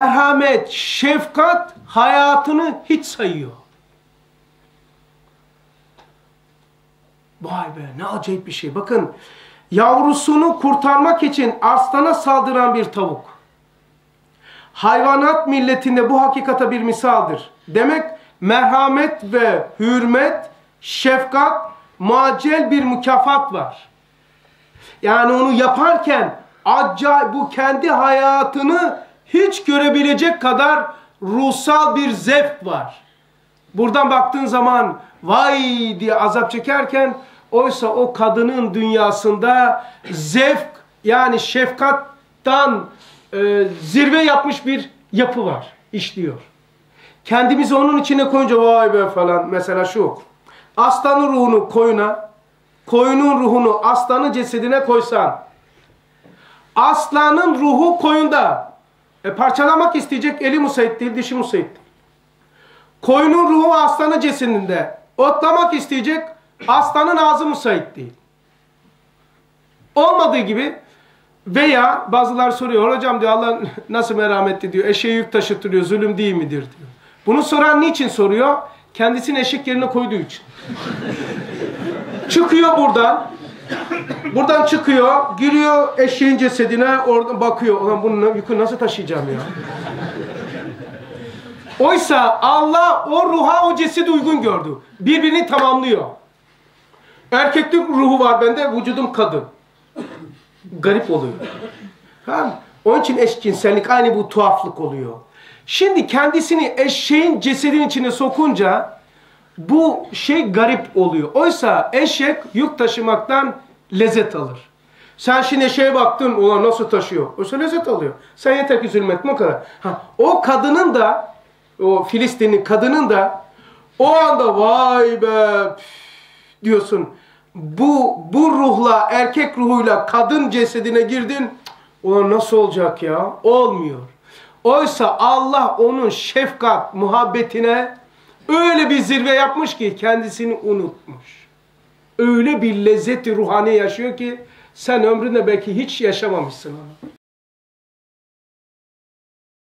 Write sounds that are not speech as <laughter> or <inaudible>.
merhamet, şefkat hayatını hiç sayıyor. Vay be ne acayip bir şey. Bakın yavrusunu kurtarmak için aslana saldıran bir tavuk. Hayvanat milletinde bu hakikata bir misaldır. Demek merhamet ve hürmet, şefkat, muaccel bir mükafat var. Yani onu yaparken acayip bu kendi hayatını hiç görebilecek kadar ruhsal bir zevk var. Buradan baktığın zaman vay diye azap çekerken oysa o kadının dünyasında zevk yani şefkattan e, zirve yapmış bir yapı var, işliyor. Kendimizi onun içine koyunca vay be falan mesela şu. Aslanın ruhunu koyuna, koyunun ruhunu aslanın cesedine koysan aslanın ruhu koyunda e, parçalamak isteyecek eli musait değil, dişi musait değil. Koyunun ruhu aslanın cesedinde otlamak isteyecek aslanın ağzı musait değil. Olmadığı gibi veya bazılar soruyor hocam diyor Allah <laughs> nasıl merhametli diyor eşeğe yük taşıtırıyor zulüm değil midir diyor. Bunu soran niçin soruyor? Kendisini eşek yerine koyduğu için. <laughs> çıkıyor buradan. Buradan çıkıyor, giriyor eşeğin cesedine, oradan bakıyor. Ulan bunu yükü nasıl taşıyacağım ya? Oysa Allah o ruha o cesedi uygun gördü. Birbirini tamamlıyor. Erkeklik ruhu var bende, vücudum kadın. Garip oluyor. Ha? Onun için eşcinsellik aynı bu tuhaflık oluyor. Şimdi kendisini eşeğin cesedin içine sokunca bu şey garip oluyor. Oysa eşek yük taşımaktan lezzet alır. Sen şimdi eşeğe baktın, ulan nasıl taşıyor? Oysa lezzet alıyor. Sen yeter ki zulmetme o kadar. Ha, o kadının da, o Filistinli kadının da o anda vay be diyorsun. Bu, bu ruhla, erkek ruhuyla kadın cesedine girdin. Ulan nasıl olacak ya? Olmuyor. Oysa Allah onun şefkat, muhabbetine öyle bir zirve yapmış ki kendisini unutmuş. Öyle bir lezzeti ruhani yaşıyor ki sen ömründe belki hiç yaşamamışsın onu.